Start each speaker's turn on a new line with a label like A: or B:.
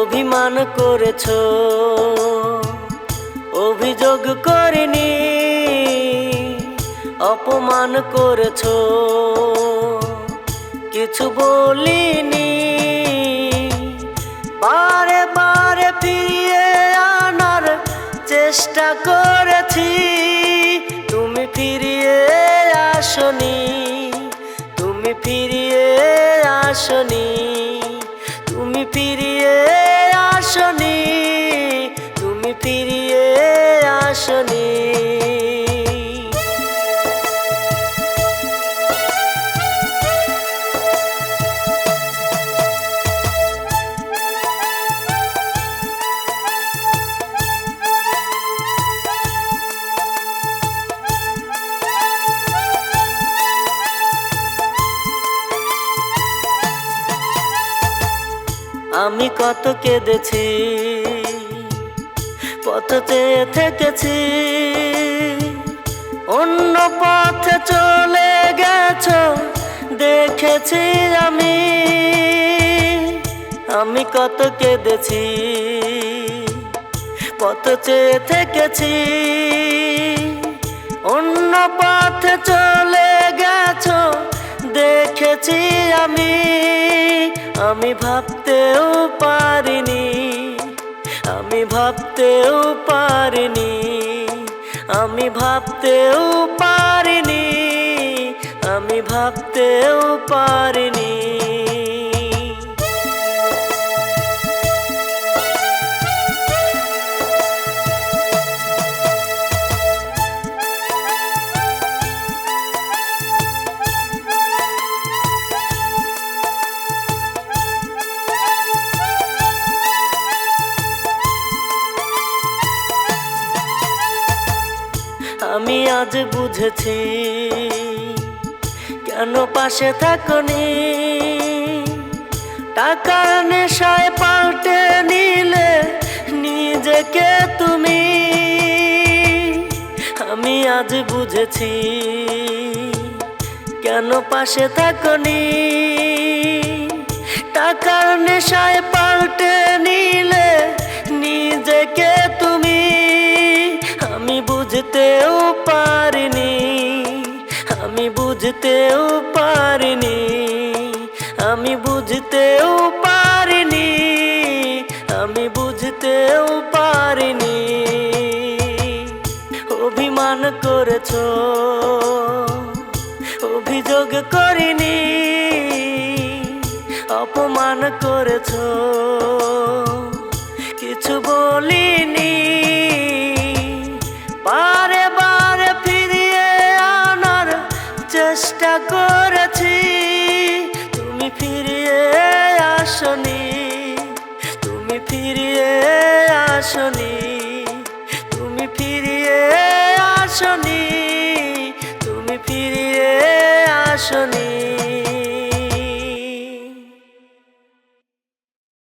A: অভিমান করেছ অভিযোগ করিনি অপমান করেছ কিছু বলিনি। বারে বারে ফিরিয়ে আনার চেষ্টা করেছি আসনি তুমি ফিরিয়ে আসনি। আমি কত কেঁদেছি পথ চেয়ে থেকেছি। অন্য পথে চলে গেছ, দেখেছি আমি। আমি কত কেঁদেছি পথ চেয়ে থেকেছি। অন্য পথে চলে দেখেছি আমি আমি ভাবতেও পারিনি আমি ভাবতেও পারিনি আমি ভাবতেও পারিনি আমি ভাবতেও পারিনি। আমি আজ বুঝেছি, কেন পাশে থাকনি? টাকার নেশায় পাল্টে নিলে নিজেকে তুমি। আমি আজ বুঝেছি, কেন পাশে থাকনি? টাকার নেশায় পাল্টে বুঝতেও পারিনি আমি বুঝতেও পারিনি আমি বুঝতেও পারিনি। অভিমান করেছ অভিযোগ করিনি অপমান করেছ। চেষ্টা করেছি তুমি ফিরিয়ে আসনি তুমি ফিরিয়ে আসনি তুমি ফিরিয়ে আসনি তুমি ফিরিয়ে আসনি।